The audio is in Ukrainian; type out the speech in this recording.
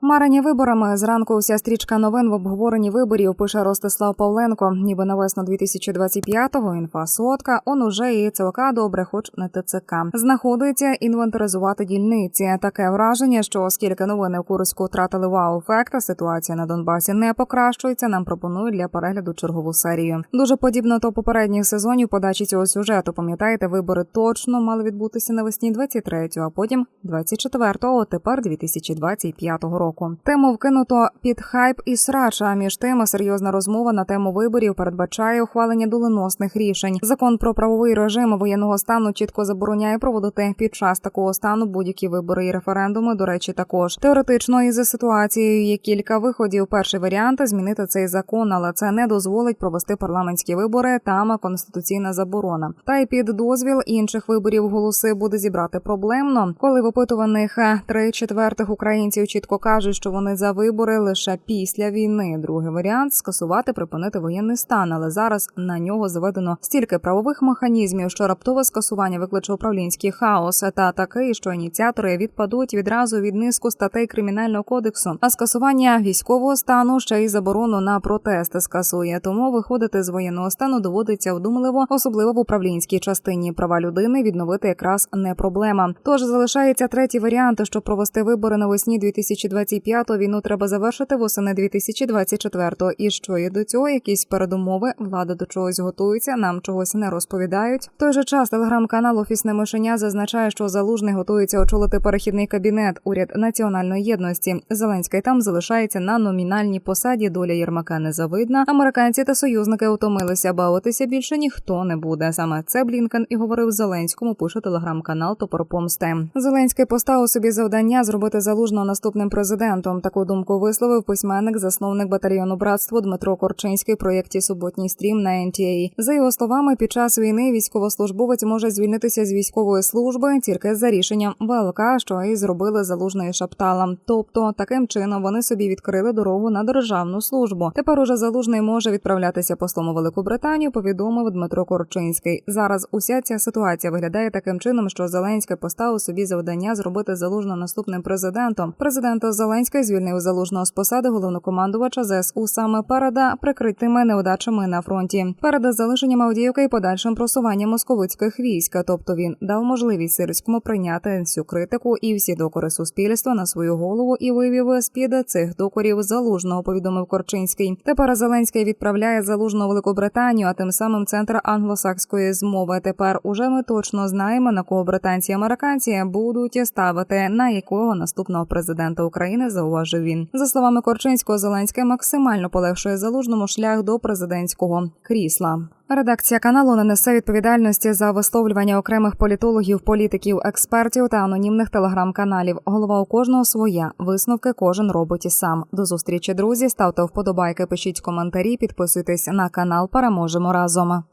Марені виборами зранку вся стрічка новин в обговоренні виборів пише Ростислав Павленко. Ніби на весну 2025-го інфа сотка. Он уже і ЦОК добре, хоч не ТЦК. Знаходиться інвентаризувати дільниці. Таке враження, що оскільки новини в Курську втратили вау-ефект, а ситуація на Донбасі не покращується. Нам пропонують для перегляду чергову серію. Дуже подібно до попередніх сезонів подачі цього сюжету. Пам'ятаєте, вибори точно мали відбутися навесні 23-го, а потім 24-го, тепер 2025 року. Тему вкинуто під хайп і срач, між тим серйозна розмова на тему виборів передбачає ухвалення доленосних рішень. Закон про правовий режим воєнного стану чітко забороняє проводити під час такого стану будь-які вибори і референдуми. До речі, також теоретично із за ситуацією є кілька виходів. Перший варіант змінити цей закон, але це не дозволить провести парламентські вибори. Там конституційна заборона. Та й під дозвіл інших виборів голоси буде зібрати проблемно, коли в опитуваних три четвертих українців чітко кажуть, що вони за вибори лише після війни. Другий варіант скасувати, припинити воєнний стан, але зараз на нього заведено стільки правових механізмів, що раптове скасування викличе управлінський хаос, та такий, що ініціатори відпадуть відразу від низку статей кримінального кодексу. А скасування військового стану ще й заборону на протести скасує. Тому виходити з воєнного стану доводиться вдумливо, особливо в управлінській частині права людини відновити якраз не проблема. Тож залишається третій варіант, щоб провести вибори навесні 2025-го, Війну треба завершити восени 2024-го. І що є до цього? Якісь передумови влада до чогось готується, нам чогось не розповідають. В той же час телеграм-канал Офісне мишеня зазначає, що залужний готується очолити перехідний кабінет, уряд національної єдності. Зеленський там залишається на номінальній посаді. Доля Єрмака незавидна. Американці та союзники утомилися бавитися більше ніхто не буде. Саме це Блінкен і говорив Зеленському. Пише телеграм-канал Топор Помсти. Зеленський поставив собі завдання зробити залужного наступним президентом. Таку думку висловив письменник, засновник батальйону братство Дмитро Корчинський в проєкті Суботній стрім на NTA. За його словами, під час війни військовослужбовець може звільнитися з військової служби тільки за рішенням ВЛК, що і зробили залужний шаптала. Тобто, таким чином вони собі відкрили дорогу на державну службу. Тепер уже залужний може відправлятися послом у Велику Британію. Повідомив Дмитро Корчинський. Зараз уся ця ситуація виглядає таким чином, що Зеленський поставив собі завдання зробити залужно наступним президентом. Президента Зеленський звільнив залужного з посади головнокомандувача ЗСУ саме перед прикритими неудачами на фронті, перед залишенням Авдіївки і подальшим просуванням московицьких військ. Тобто він дав можливість Сирському прийняти всю критику і всі докори суспільства на свою голову і вивів з під цих докорів залужного. Повідомив Корчинський. Тепер Зеленський відправляє залужного в Велику а тим самим центр англосакської змови. Тепер уже ми точно знаємо на кого британці і американці будуть ставити на якого наступного президента України. Зауважив він за словами Корчинського. Зеленський максимально полегшує залужному шлях до президентського крісла. Редакція каналу не несе відповідальності за висловлювання окремих політологів, політиків, експертів та анонімних телеграм-каналів. Голова у кожного своя. Висновки кожен робить і сам. До зустрічі, друзі. Ставте вподобайки, пишіть коментарі, підписуйтесь на канал. Переможемо разом.